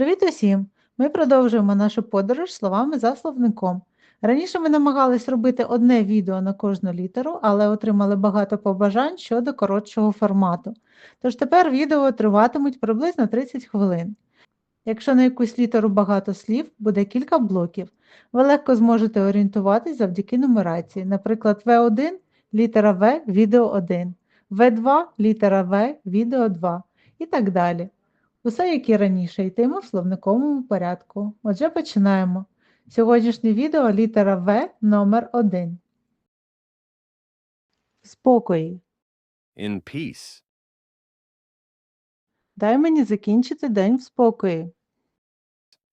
Привіт усім! Ми продовжуємо нашу подорож словами за словником. Раніше ми намагались робити одне відео на кожну літеру, але отримали багато побажань щодо коротшого формату. Тож тепер відео триватимуть приблизно 30 хвилин. Якщо на якусь літеру багато слів, буде кілька блоків. Ви легко зможете орієнтуватись завдяки нумерації. Наприклад, В1 літера В, відео 1, В2 літера В, відео 2 і так далі. Усе, як і раніше, йтиме в словниковому порядку. Отже, починаємо. Сьогоднішнє відео літера В номер 1. Спокої. in peace, Дай мені закінчити день в спокої.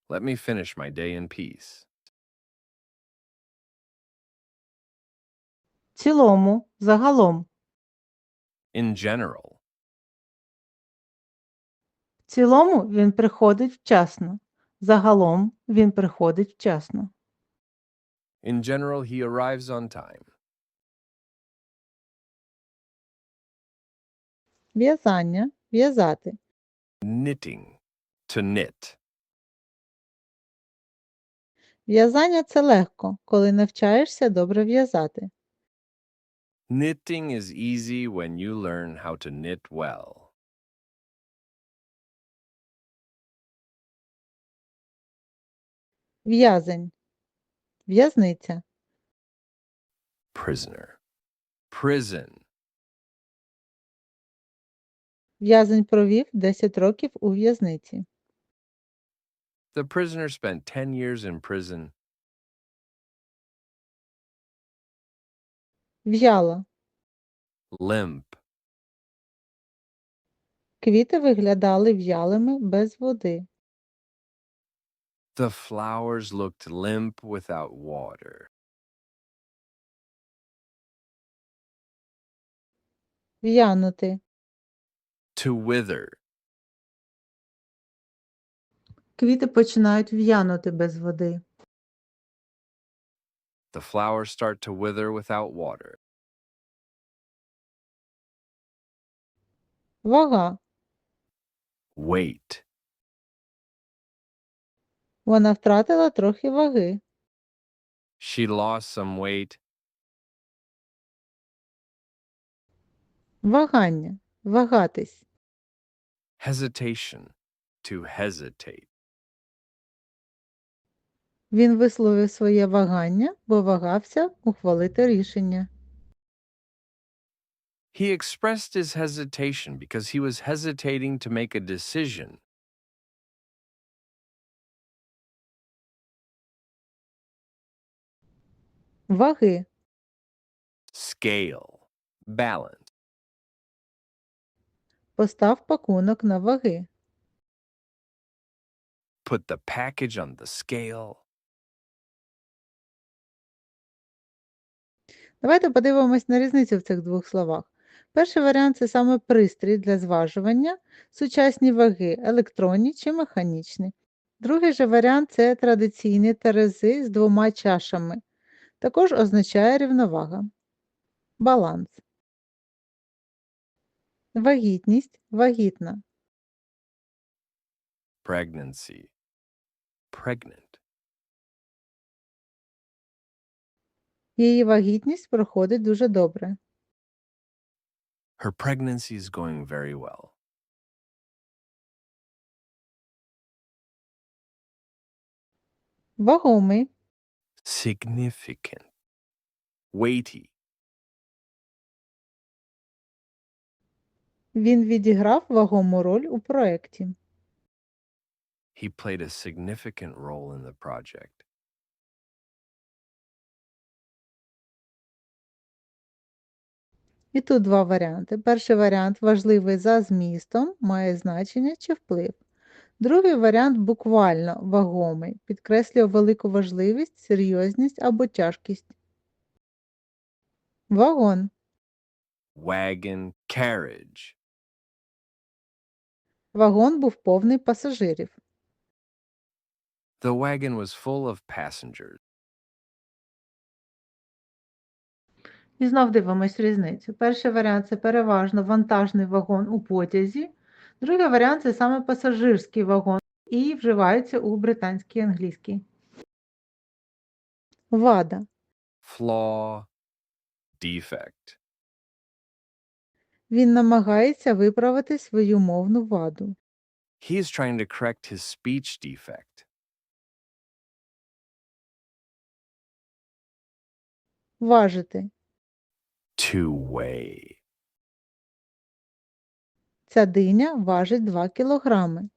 let me finish my day in peace. Цілому, загалом. In general, цілому він приходить вчасно. Загалом він приходить вчасно. in general, he arrives on time. В'язання. В'язати. Knitting, to knit. В'язання це легко, коли навчаєшся добре в'язати. Knitting is easy when you learn how to knit well. В'язень. В'язниця. Prisoner, prison. В'язень провів 10 років у в'язниці. The prisoner spent 10 years in prison. В'яла. Limp, Квіти виглядали в'ялими без води. the flowers looked limp without water. В'янути. To wither, Квіти починають в'янути без води. the flowers start to wither without water. Вага. Weight, Вона втратила трохи ваги. she lost some weight. Вагання. Вагатись. Hesitation, to hesitate. Він висловив своє вагання, бо вагався ухвалити рішення. He expressed his hesitation because he was hesitating to make a decision. Ваги. Scale, balance. Постав пакунок на ваги. Put the package on the scale. Давайте подивимось на різницю в цих двох словах. Перший варіант це саме пристрій для зважування, сучасні ваги, електронні чи механічні. Другий же варіант це традиційні терези з двома чашами. Також означає рівновага. Баланс. Вагітність вагітна. Pregnancy, pregnant. Її вагітність проходить дуже добре. Her pregnancy is going very well. Вагомий. Significant, weighty. Він відіграв вагому роль у проєкті. He played a significant role in the project. І тут два варіанти. Перший варіант важливий за змістом, має значення чи вплив. Другий варіант буквально вагомий, підкреслює велику важливість, серйозність або тяжкість. Вагон. Wagon, carriage. Вагон був повний пасажирів. The wagon was full of passengers. І знов дивимось різницю. Перший варіант це переважно вантажний вагон у потязі. Другий варіант це саме пасажирський вагон. і вживаються у британській англійській. Вада. flaw, defect. Він намагається виправити свою мовну ваду. He is trying to correct his speech defect. Важити. To weigh. Ця диня важить 2 кілограми.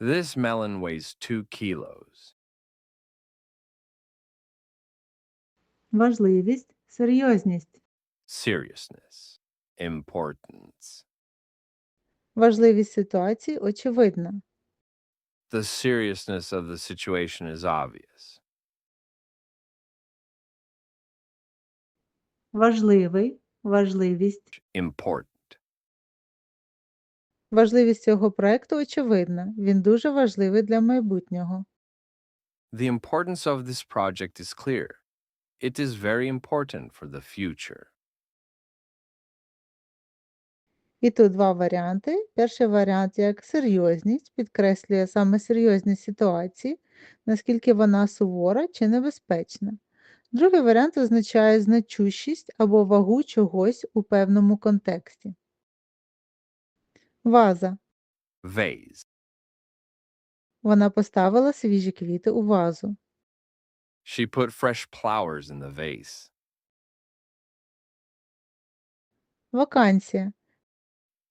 This melon weighs two kilos. Важливість, серйозність. Seriousness, importance. Важливість ситуації очевидна. The seriousness of the situation is obvious. Важливий, важливість. Important. Важливість цього проекту очевидна. Він дуже важливий для майбутнього. The importance of this project is clear. It is very important for the future. І тут два варіанти. Перший варіант як серйозність підкреслює саме серйозність ситуації, наскільки вона сувора чи небезпечна. Другий варіант означає значущість або вагу чогось у певному контексті. Ваза. Vase. Вона поставила свіжі квіти у вазу. She put fresh flowers in the vase. Вакансія.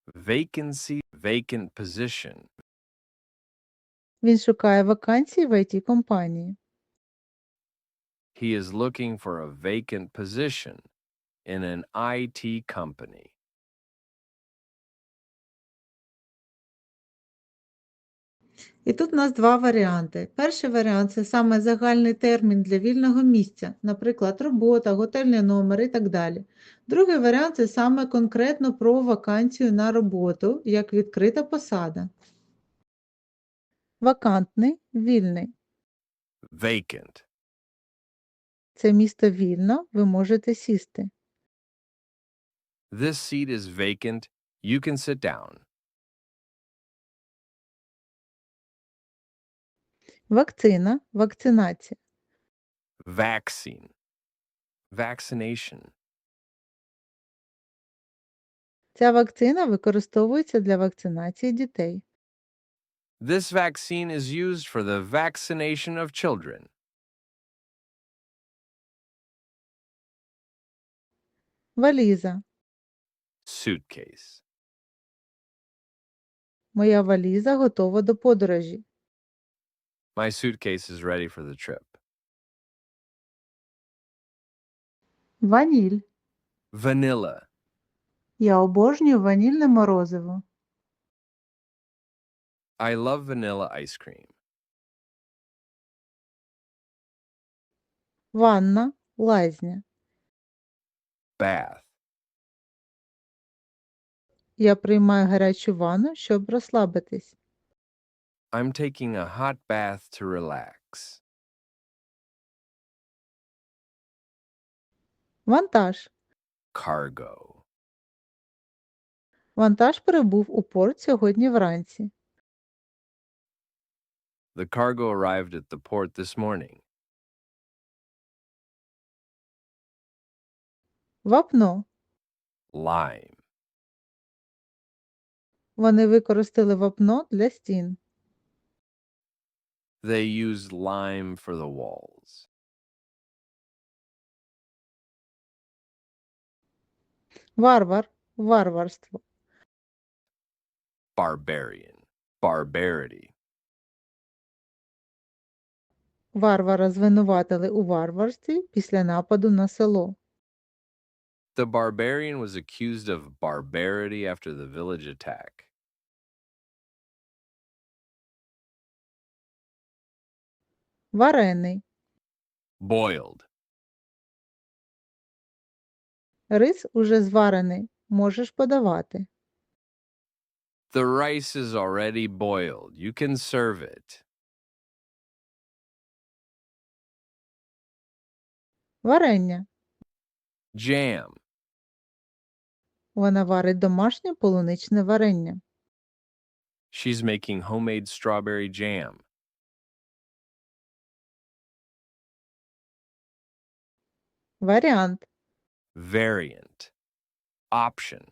Vacancy, vacant position. Він шукає вакансії в it компанії. He is looking for a vacant position in an IT company. І тут у нас два варіанти. Перший варіант це саме загальний термін для вільного місця, наприклад, робота, готельний номер і так далі. Другий варіант це саме конкретно про вакансію на роботу, як відкрита посада. Вакантний, вільний. Vacant. Це місто вільно, ви можете сісти. This seat is vacant. You can sit down. Вакцина, вакцинація. Vaccine. Vaccination. Ця вакцина використовується для вакцинації дітей. This vaccine is used for the vaccination of children. Валіза. Suitcase. Моя валіза готова до подорожі. My suitcase is ready for the trip. Ваніль. Vanilla. Я обожнюю ванільне морозиво. I love vanilla ice cream. Ванна, лазня. Bath. Я приймаю гарячу ванну, щоб розслабитись. I'm taking a hot bath to relax. Вантаж. Cargo. Вантаж прибув у порт сьогодні вранці. The cargo arrived at the port this morning. Вапно. Lime. Вони використали вапно для стін. They used lime for the walls. Варвар. Варварство. Barbarian. Barbarity. Варвара звинуватили у варварстві після нападу на село. The barbarian was accused of barbarity after the village attack. Варений. Boiled. Рис уже зварений. Можеш подавати. The rice is already boiled. You can serve it. Варення. Jam. Вона варить домашнє полуничне варення. She's making homemade strawberry jam. Варіант. Variant. Option.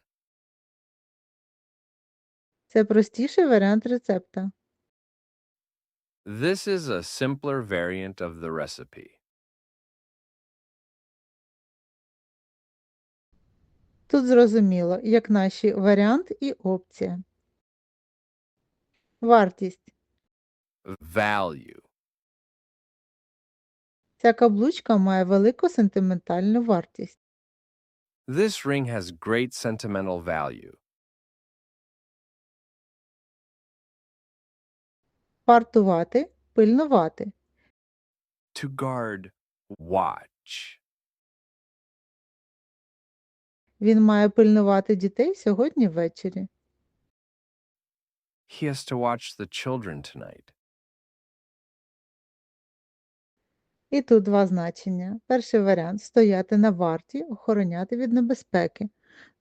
Це простіший варіант рецепта. This is a simpler variant of the recipe. Тут зрозуміло, як наші варіант і опція. Вартість. Value. Ця каблучка має велику сентиментальну вартість. This ring has great sentimental value. Вартувати, пильнувати. To guard. Watch. Він має пильнувати дітей сьогодні ввечері. He has to watch the children tonight. І тут два значення. Перший варіант стояти на варті, охороняти від небезпеки.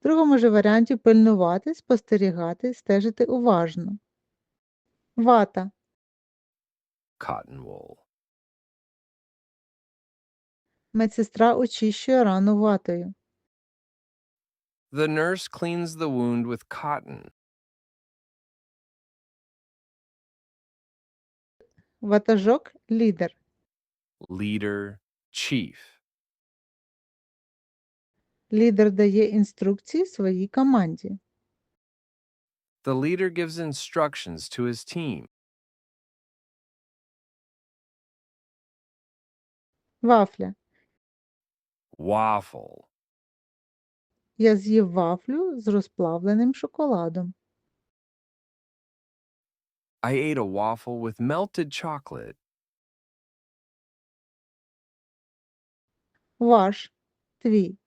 В другому ж варіанті пильнувати, спостерігати, стежити уважно. Вата. Cotton wool. Медсестра очищує рану ватою. The nurse cleans the wound with cotton. Ватажок лідер. Leader. Chief. Лідер дає інструкції своїй команді. The leader gives instructions to his team. Вафля. Waffle. Я з'їв вафлю з розплавленим шоколадом. I ate a waffle with melted chocolate. Ваш. Твій.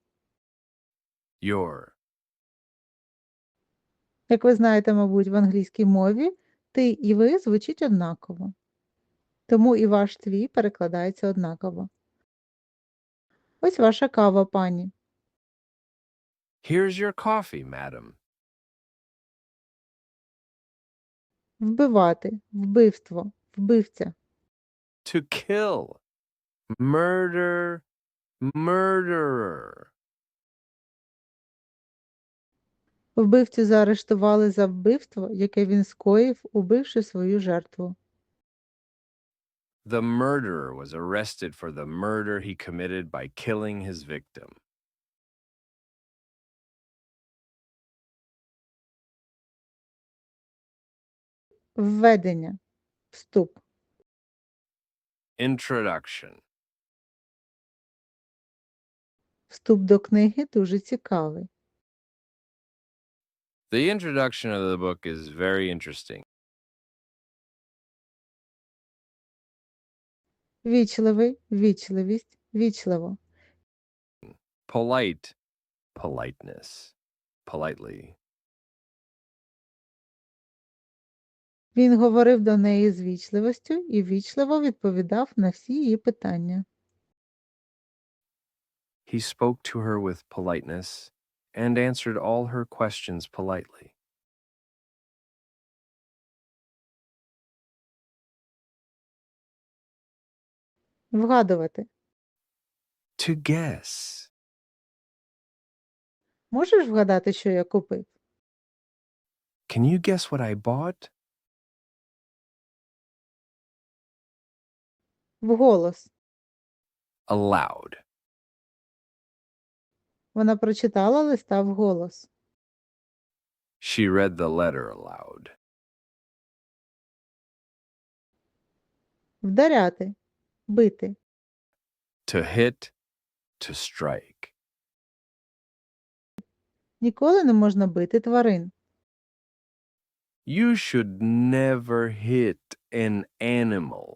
Your. Як ви знаєте, мабуть, в англійській мові ти і ви звучить однаково. Тому і ваш твій перекладається однаково. Ось ваша кава, пані. Here's your coffee, madam. Вбивати, вбивство, вбивця. To kill. Murder. Murderer. Вбивцю заарештували за вбивство, яке він скоїв, убивши свою жертву. The murderer was arrested for the murder he committed by killing his victim. Введення. Вступ. Introduction. Вступ до книги дуже цікавий. The introduction of the book is very interesting. Вічливий, вічливість, вічливо. Polite. Politeness. Politely. Він говорив до неї з вічливостю і вічливо відповідав на всі її питання. He spoke to her with politeness and answered all her questions politely. Вгадувати. To guess. Можеш вгадати, що я купив? Can you guess what I bought? Вголос. Aloud. Вона прочитала листа вголос. She read the letter aloud. Вдаряти. Бити. To hit. To strike. Ніколи не можна бити тварин. You should never hit an animal.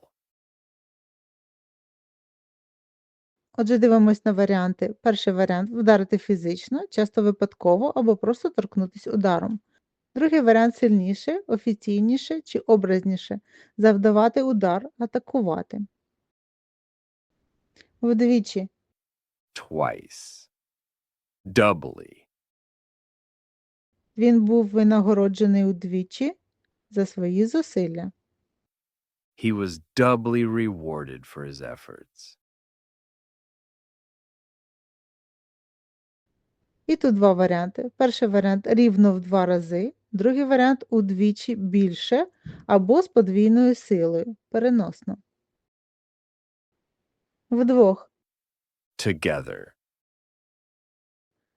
Отже, дивимось на варіанти. Перший варіант вдарити фізично, часто випадково або просто торкнутися ударом. Другий варіант сильніше, офіційніше чи образніше завдавати удар, атакувати. Вдвічі. Twice. Doubly. Він був винагороджений удвічі. за свої зусилля. He was doubly rewarded for his efforts. І тут два варіанти. Перший варіант рівно в два рази, другий варіант удвічі більше або з подвійною силою, переносно. Вдвох Together.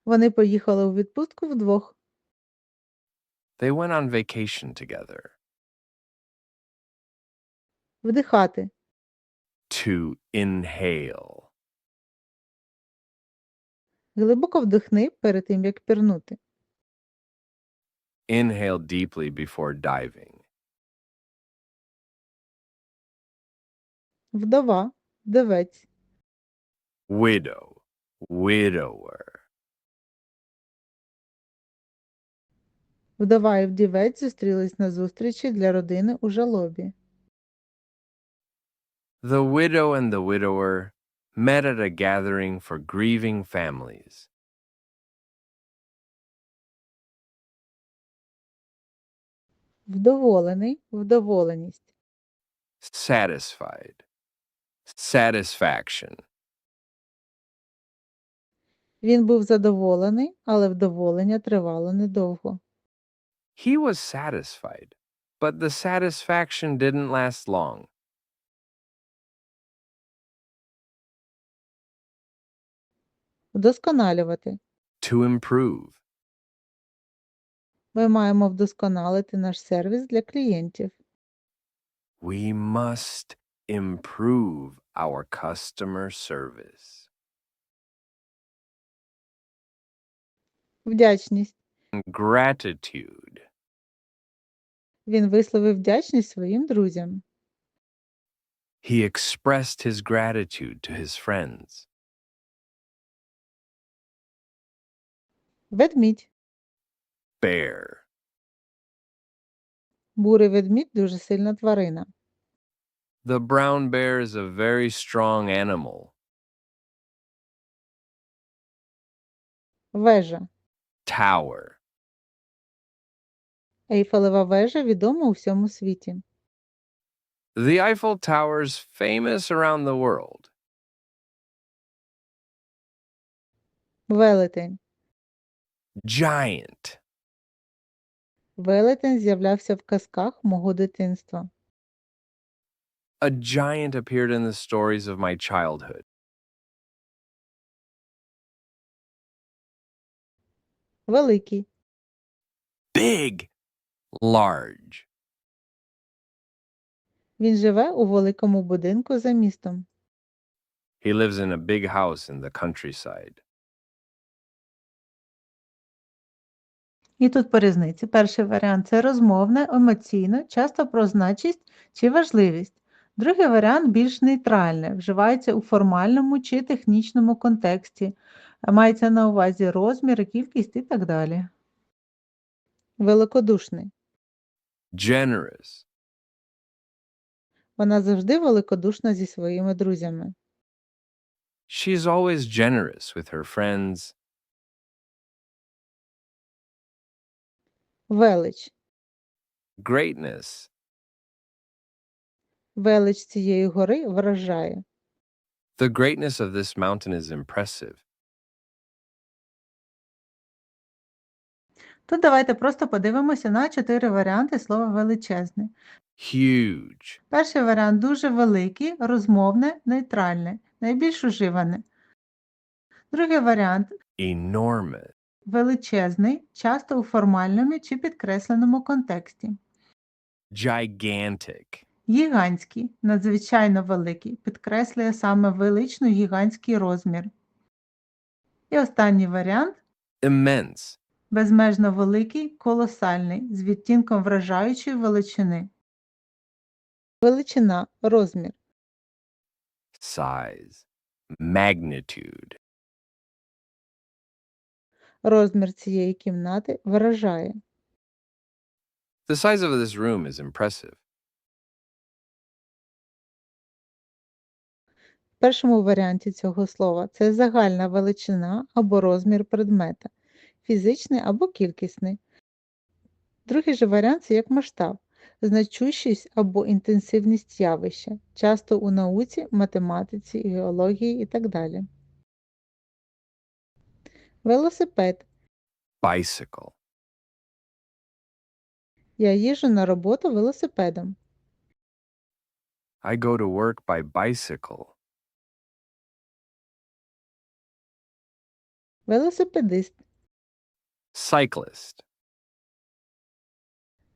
вони поїхали у відпустку вдвох. They went on vacation together. Вдихати. To inhale. Глибоко вдихни перед тим, як пірнути. Inhale deeply before diving. Вдова, вдовець. Widow. Widower. Вдова і вдівець зустрілись на зустрічі для родини у жалобі. The widow and the widower met at a gathering for grieving families. Вдоволений, вдоволеність. Satisfied. Satisfaction. Він був задоволений, але вдоволення тривало недовго. He was satisfied, but the satisfaction didn't last long. Вдосконалювати. To improve. Ми маємо вдосконалити наш сервіс для клієнтів. We must improve our customer service. Вдячність. Gratitude. Він висловив вдячність своїм друзям. He expressed his gratitude to his friends. Ведмідь. Bear. Бурий ведмідь дуже сильна тварина. The brown bear is a very strong animal. Вежа. Tower. Ейфелева вежа відома у всьому світі. The Eiffel Tower is famous around the world. Велетень. Giant. Велетень з'являвся в казках мого дитинства. A giant appeared in the stories of my childhood. Великий. Big. Large. Він живе у великому будинку за містом. He lives in a big house in the countryside. І тут по різниці. Перший варіант це розмовне, емоційно, часто про значість чи важливість. Другий варіант більш нейтральне, вживається у формальному чи технічному контексті, мається на увазі розмір, кількість і так далі. Великодушний. Generous. Вона завжди великодушна зі своїми друзями. She's always generous with her friends. Велич. Greatness. Велич цієї гори вражає. The greatness of this mountain is impressive. Тут давайте просто подивимося на чотири варіанти слова величезне. Huge. Перший варіант дуже великий, розмовне, нейтральне, найбільш уживане. Другий варіант Enormous. Величезний, часто у формальному чи підкресленому контексті. Gigantic. Гігантський, надзвичайно великий, підкреслює саме величну гігантський розмір. І останній варіант Immense. безмежно великий, колосальний, з відтінком вражаючої величини. Величина розмір. Size. Magnitude. Розмір цієї кімнати вражає. The size of this room is impressive. В першому варіанті цього слова це загальна величина або розмір предмета, фізичний або кількісний. Другий же варіант це як масштаб. значущість або інтенсивність явища, часто у науці, математиці, геології і так далі. Велосипед. bicycle, Я їжджу на роботу велосипедом. I go to work by bicycle, Велосипедист. cyclist,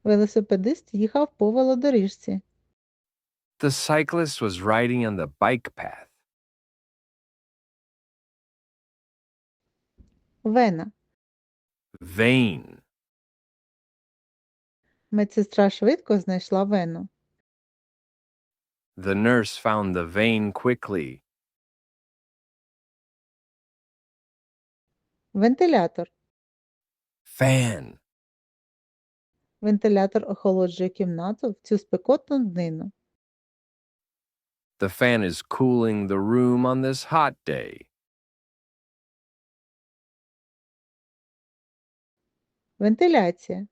Велосипедист їхав по велодоріжці. the cyclist was riding on the bike path, Вена. vein, Медсестра швидко знайшла вену. the nurse found the vein quickly, Вентилятор. fan, Вентилятор охолоджує кімнату в цю спекотну днину. the fan is cooling the room on this hot day, Вентиляція.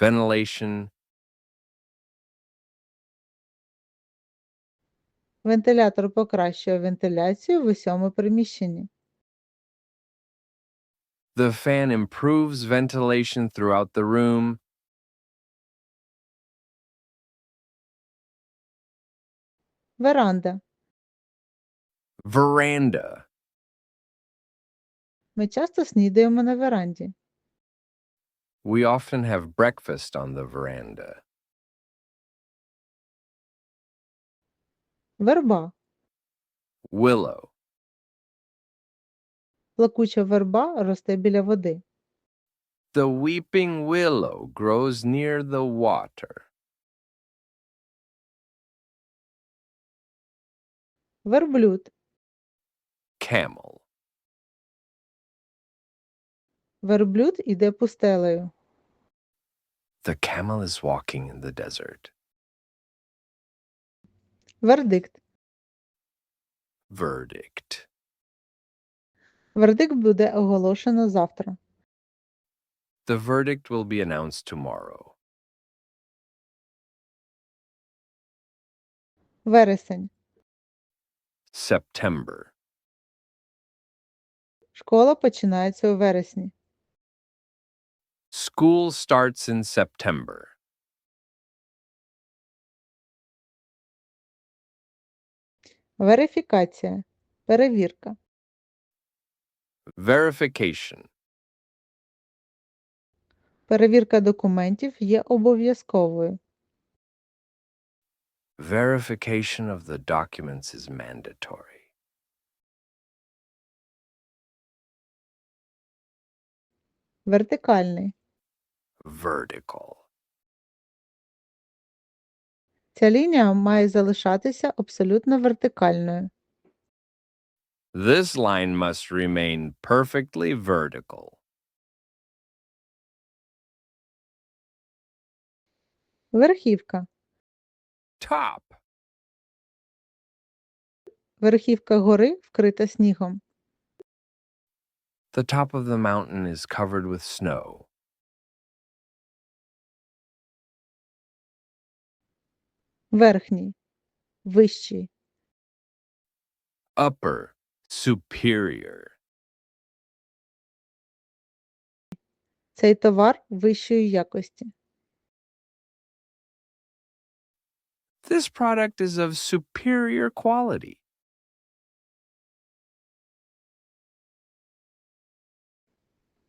ventilation, Вентилятор покращує вентиляцію в усьому приміщенні. the fan improves ventilation throughout the room, Веранда. veranda, Ми часто снідаємо на веранді. we often have breakfast on the veranda, Верба. willow, Плакуча верба росте біля води. The weeping willow grows near the water. Верблюд. Camel. Верблюд іде пустелею. The camel is walking in the desert. Вердикт. Verdict. Вердикт буде оголошено завтра. The verdict will be announced tomorrow. Вересень. September. Школа починається у вересні. School starts in September. Верифікація. Перевірка. Verification. Перевірка документів є обов'язковою. Verification of the documents is mandatory. Вертикальний. Vertical. Ця лінія має залишатися абсолютно вертикальною. This line must remain perfectly vertical. Верхівка. Top. Верхівка гори вкрита снігом. The top of the mountain is covered with snow. Верхній. Вищий. Upper. Superior. Цей товар вищої якості. This product is of superior quality.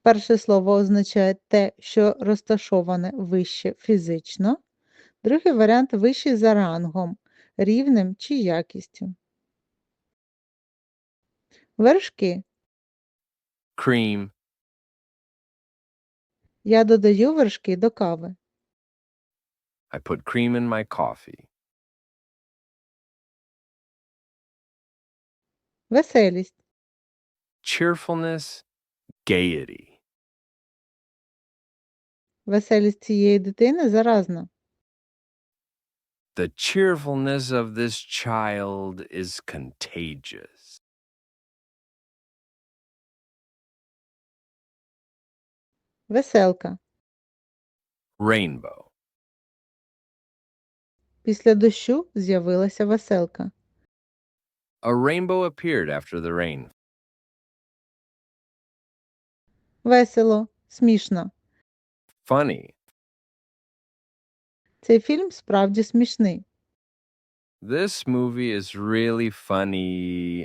Перше слово означає те, що розташоване вище фізично. Другий варіант вищий за рангом, рівнем чи якістю. Вершки. Cream. Я додаю вершки до кави. I put cream in my coffee. Веселість. Cheerfulness. Gaiety. Веселість цієї дитини заразна. The cheerfulness of this child is contagious. Веселка. Rainbow. Після дощу з'явилася веселка. A rainbow appeared after the rain. Весело, смішно. Funny. Цей фільм справді смішний. This movie is really funny.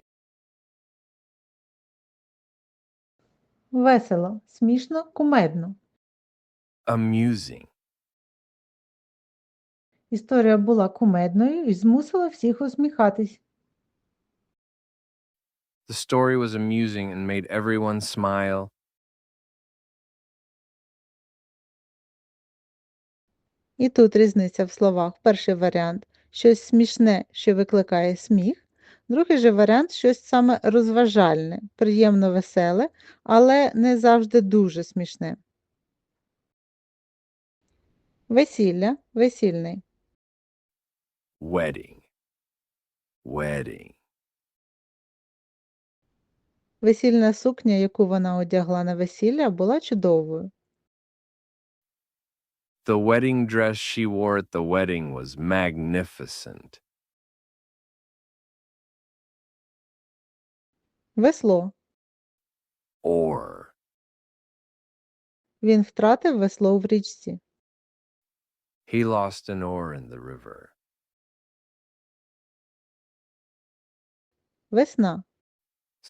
Весело, смішно, кумедно. Amusing. Історія була кумедною і змусила всіх усміхатись. The story was amusing and made everyone smile. І тут різниця в словах. Перший варіант щось смішне, що викликає сміх. Другий же варіант щось саме розважальне, приємно веселе, але не завжди дуже смішне. Весілля, весільний. Wedding. Wedding. Весільна сукня, яку вона одягла на весілля, була чудовою. The wedding dress she wore at the wedding was magnificent. Весло. Oar. Він втратив весло в річці. He lost an oar in the river. Весна.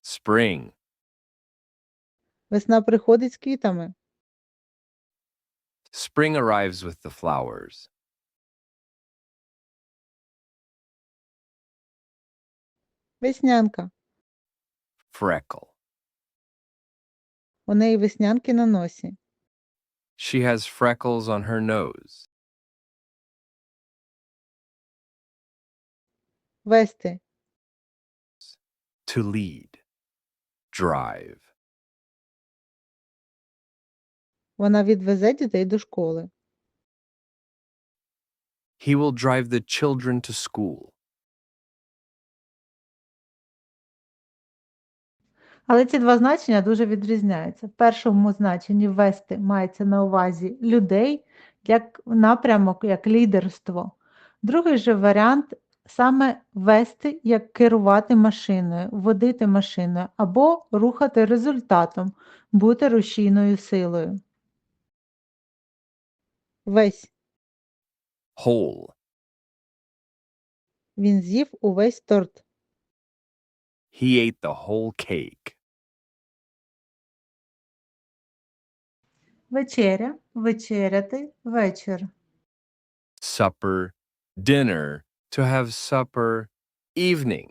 Spring. Весна приходить з квітами. Spring arrives with the flowers. Веснянка. Freckle. У неї веснянки на носі. She has freckles on her nose. Вести. To lead. Drive. Вона відвезе дітей до школи. He will drive the children to school. Але ці два значення дуже відрізняються. В першому значенні вести мається на увазі людей як напрямок, як лідерство. Другий же варіант саме вести, як керувати машиною, водити машиною або рухати результатом, бути рушійною силою. Весь. Whole. Він з'їв увесь торт. He ate the whole cake. Вечеря, вечеряти, вечір. Supper. Dinner. To have supper. Evening.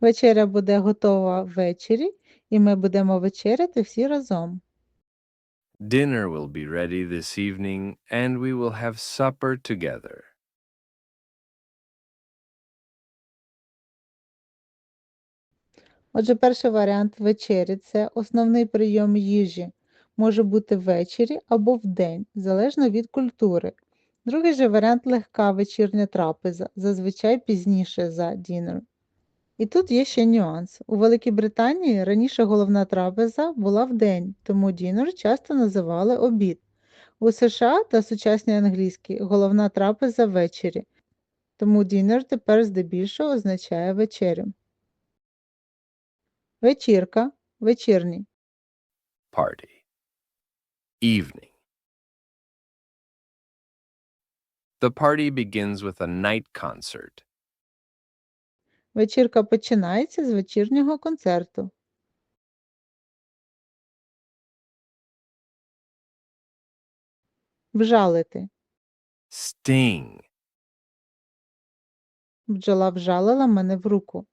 Вечеря буде готова ввечері, і ми будемо вечеряти всі разом. Dinner will be ready this evening, and we will have supper together. Отже, перший варіант вечері це основний прийом їжі. Може бути ввечері або вдень, залежно від культури. Другий же варіант легка вечірня трапеза, зазвичай пізніше за dinner. І тут є ще нюанс. У Великій Британії раніше головна трапеза була вдень, тому dinner часто називали обід. У США та сучасній англійській головна трапеза ввечері, тому dinner тепер здебільшого означає вечерю. Вечірка, вечірній. Party. Evening. The party begins with a night concert. Вечірка починається з вечірнього концерту. Вжалити. Sting. Бджола вжалила мене в руку.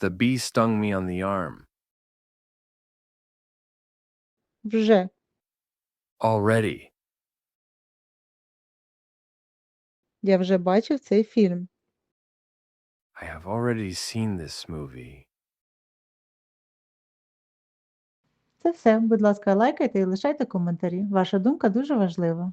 The bee stung me on the arm. Вже. Already. Я вже бачив цей фільм. I have already seen this movie. Це все. Будь ласка, лайкайте і лишайте коментарі. Ваша думка дуже важлива.